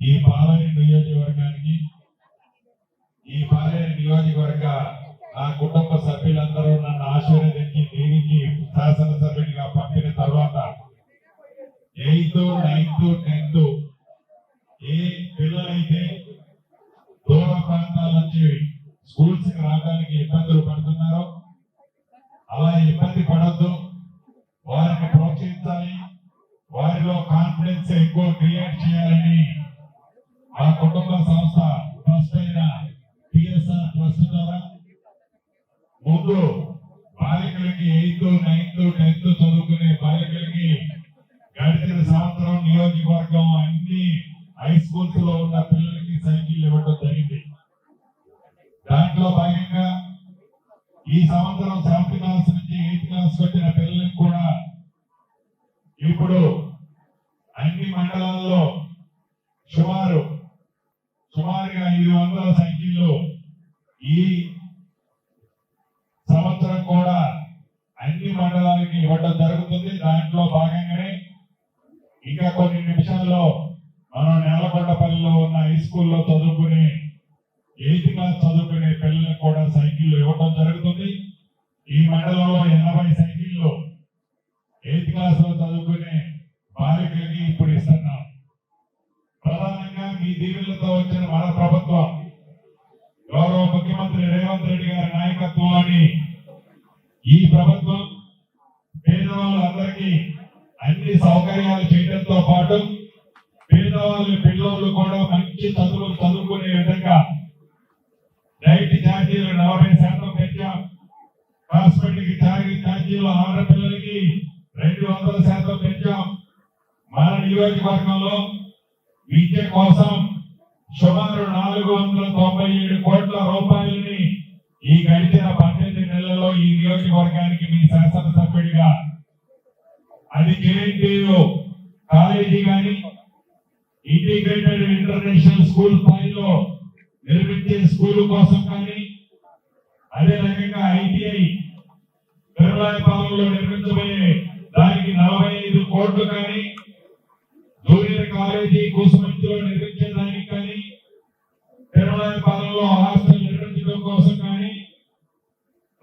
ఈ పాలేరు నియోజకవర్గానికి ఈ పాలేరు నియోజకవర్గ నా కుటుంబ సభ్యులందరూ నన్ను ఆశీర్వదించి దీనికి శాసనసభ్యుడిగా పంపిన తర్వాత ఎయిత్ నైన్త్ టెన్త్ ఏ పిల్లలైతే దూర ప్రాంతాల నుంచి స్కూల్స్కి రావడానికి ఇబ్బందులు పడుతున్నారో అలా ఇబ్బంది పడద్దు. వారిని ప్రోత్సహించాలి. వారిలో కాన్ఫిడెన్స్ ఎక్కువ క్రియేట్ చేయాలని ఆ కుటుంబ సంస్థ ట్రస్ట్ అయిన టిఎస్ఆర్ ట్రస్ట్ ద్వారా ముందు బాలికలకి ఎయిత్ నైన్త్ టెన్త్ చదువుకునే బాలికలకి గడిచిన సంవత్సరం నియోజకవర్గం అన్ని హై స్కూల్స్లో ఉన్న పిల్లలకి సైకిల్ ఇవ్వడం జరిగింది. దాంట్లో భాగంగా ఈ సంవత్సరం సెవెంత్ క్లాస్ నుంచి ఎయిత్ క్లాస్ వచ్చిన పిల్లలకు కూడా ఇప్పుడు అన్ని మండలాల్లో సుమారు సుమారుగా ఐదు వందల సైకిళ్ళు ఈ సంవత్సరం కూడా అన్ని మండలాలకి ఇవ్వడం జరుగుతుంది. దాంట్లో భాగంగానే ఇంకా కొన్ని నిమిషాల్లో మనం నేలకొండపల్లిలో ఉన్న హై స్కూల్లో చదువుకునే ఎయిత్ క్లాస్ చదువుకునే పిల్లలకు కూడా సైకిళ్ళు ఇవ్వడం జరుగుతుంది. ఈ మండలంలో ఎనభై సైకిళ్ళు ఎయిత్ క్లాస్లో చదువుకునే దీవెనలతో వచ్చిన మన ప్రభుత్వం గౌరవ ముఖ్యమంత్రి రేవంత్ రెడ్డి గారి నాయకత్వాన్ని ఈ ప్రభుత్వం పేదవాళ్ళందరికీ అన్ని సౌకర్యాలు చేయడంతో పాటు పేదవాళ్ళ పిల్లలు కూడా మంచి చదువులు చదువుకునే విధంగా డైట్ ఛార్జీలు నలభై శాతం పెంచాం. హాస్పిటల్కి ఛార్జీలు ఆడపిల్లలకి రెండు వందల శాతం పెంచాం. మన నియోజకవర్గంలో విద్య కోసం సుమారు నాలుగు వందల తొంభై ఏడు కోట్ల రూపాయలని ఈ గడిచిన పద్దెనిమిది నెలల్లో ఈ నియోజకవర్గానికి మీ శాసనసభ్యుడిగా అది జేఎన్టీయు కాలేజీ కానీ ఇంటిగ్రేటెడ్ ఇంటర్నేషనల్ స్కూల్ స్థాయిలో నిర్మించే స్కూల్ కోసం కానీ అదే రకంగా ఐటీఐ తిరుమలాయపాలెంలో నిర్మించబోయే దానికి నలభై ఐదు కోట్లు కానీ జూనియర్ కాలేజీ కూసుమంచిలో నిర్మించే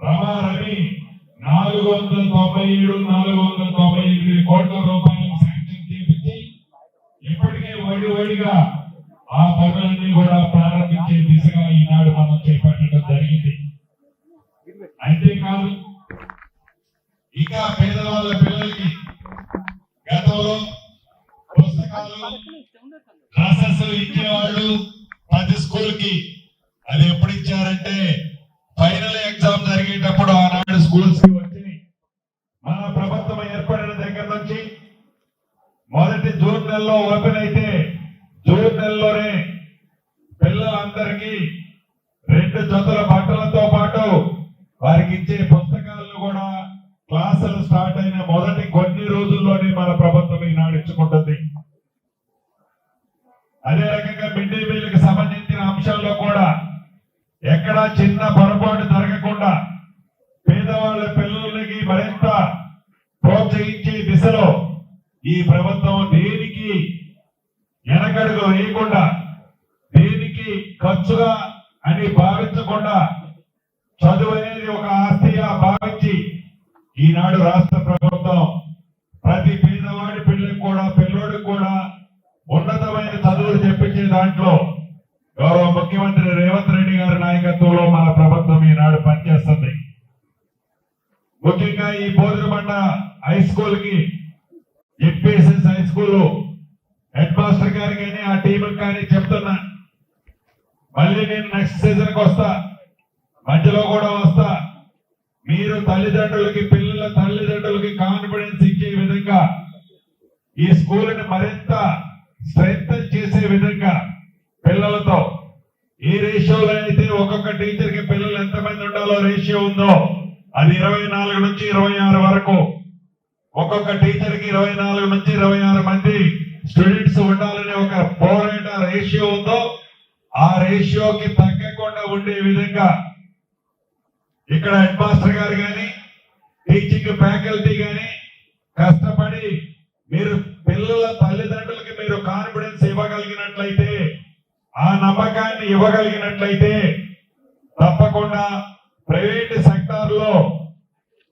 రమారని నాలుగు వందల తొంభై ఏడు నాలుగు వందల తొంభై ఎనిమిది కోట్ల రూపాయలు శాంక్షన్ చేపించి ఇప్పటికే వడి వడిగా ఆ పనులన్నీ కూడా ప్రారంభించే దిశగా ఈనాడు మనం చేపట్టడం జరిగింది. అంతేకాదు ఇంకా పేదవాళ్ళ పిల్లలకి గతంలో పుస్తకాలు డ్రెస్సెస్ ఇచ్చేవాళ్ళు ప్రతి స్కూల్కి అది ఎప్పుడు ఇచ్చారంటే ఫైనల్ స్కూల్స్కి వచ్చినాయి మన ప్రభుత్వం ఏర్పడిన దగ్గర నుంచి మొదటి జూన్ నెలలో ఓపెన్ అయితే జూన్ నెలలోనే పిల్లలందరికీ రెండు జతల బట్టలతో పాటు వారికి ఇచ్చే పుస్తకాలను కూడా క్లాసులు స్టార్ట్ అయిన మొదటి కొన్ని రోజుల్లోనే మన ప్రభుత్వం ఈనాడు ఇచ్చుకుంటుంది. అదే రకంగా మిడ్ డే మీల్కి సంబంధించిన అంశాల్లో కూడా ఎక్కడా చిన్న పొరపాటు జరగ పేదవాళ్ళ పిల్లలకి మరింత ప్రోత్సహించే దిశలో ఈ ప్రభుత్వం దేనికి వెనకడుగు వేయకుండా దేనికి ఖర్చుగా అని భావించకుండా చదువు అనేది ఒక ఆస్తిగా భావించి ఈనాడు రాష్ట్ర ప్రభుత్వం ప్రతి పేదవాడి పిల్లలకు కూడా పిల్లోడికి కూడా ఉన్నతమైన చదువులు చెప్పించే దాంట్లో గౌరవ ముఖ్యమంత్రి రేవంత్ రెడ్డి గారి నాయకత్వంలో మన ప్రభుత్వం ఈనాడు పనిచేస్తుంది. ముఖ్యంగా ఈ బోధనబండ హై స్కూల్కి స్కూల్లో హెడ్ మాస్టర్ గారు కానీ ఆ టీంకి కానీ చెప్తున్నా మళ్ళీ నేను నెక్స్ట్ సీజన్కి వస్తా మధ్యలో కూడా వస్తా. మీరు తల్లిదండ్రులకి పిల్లల తల్లిదండ్రులకి కాన్ఫిడెన్స్ ఇచ్చే విధంగా ఈ స్కూల్ని మరింత స్ట్రెంగ్ చేసే విధంగా పిల్లలతో ఈ రేషియోలో అయితే ఒక్కొక్క టీచర్కి పిల్లలు ఎంతమంది ఉండాలో రేషియో ఉందో అది ఇరవై నాలుగు నుంచి ఇరవై ఆరు వరకు. ఒక్కొక్క టీచర్కి ఇరవై నాలుగు నుంచి ఇరవై ఆరు మంది స్టూడెంట్స్ ఉండాలనే ఒక పోరాట రేషియో ఉందో ఆ రేషియోకి తగ్గకుండా ఉండే విధంగా ఇక్కడ హెడ్ మాస్టర్ గారు కానీ టీచింగ్ ఫ్యాకల్టీ కానీ కష్టపడి మీరు పిల్లల తల్లిదండ్రులకి మీరు కాన్ఫిడెన్స్ ఇవ్వగలిగినట్లయితే ఆ నమ్మకాన్ని ఇవ్వగలిగినట్లయితే తప్పకుండా ప్రైవేట్ సెక్టార్లో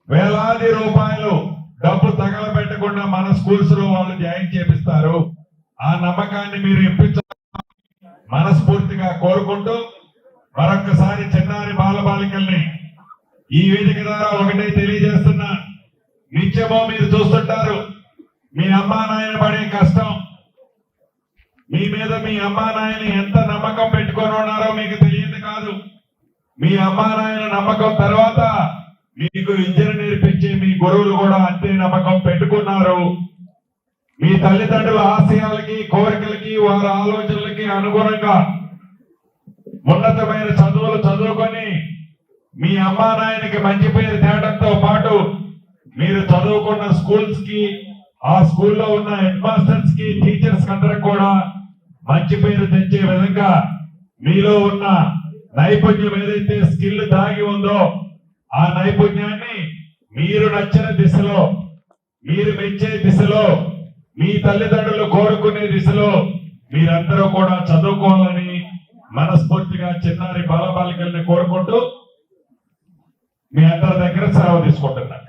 వేలాది రూపాయలు డబ్బు తగలబెట్టకుండా మన స్కూల్స్లో వాళ్ళు జాయిన్ చేపిస్తారు. ఆ నమ్మకాన్ని మీరు ఇప్పించ మనస్ఫూర్తిగా కోరుకుంటూ మరొక్కసారి చిన్నారి బాలబాలికల్ని ఈ వేదిక ద్వారా ఒకటే తెలియజేస్తున్నా. నిత్యమో మీరు చూస్తుంటారు. మీ అమ్మా నాయన పడే కష్టం. మీ మీద మీ అమ్మా నాయన ఎంత నమ్మకం పెట్టుకొని ఉన్నారో మీకు తెలియదు కాదు. మీ అమ్మా నాయన నమ్మకం తర్వాత మీకు విద్యను మీ గురువులు కూడా అంతే నమ్మకం పెట్టుకున్నారు. మీ తల్లిదండ్రుల ఆశయాలకి కోరికలకి వారి ఆలోచనలకి అనుగుణంగా ఉన్నతమైన చదువులు చదువుకొని మీ అమ్మా నాయనకి మంచి పేరు తేడంతో పాటు మీరు చదువుకున్న స్కూల్స్కి ఆ స్కూల్లో ఉన్న హెడ్ మాస్టర్స్కి టీచర్స్ అందరికి కూడా మంచి పేరు తెచ్చే విధంగా మీలో ఉన్న నైపుణ్యం ఏదైతే స్కిల్ దాగి ఉందో ఆ నైపుణ్యాన్ని మీరు నచ్చిన దిశలో మీరు మెచ్చే దిశలో మీ తల్లిదండ్రులు కోరుకునే దిశలో మీరందరూ కూడా చదువుకోవాలని మనస్ఫూర్తిగా చిన్నారి బాలబాలికల్ని కోరుకుంటూ మీ అందరి దగ్గర సెలవు తీసుకుంటున్నాను.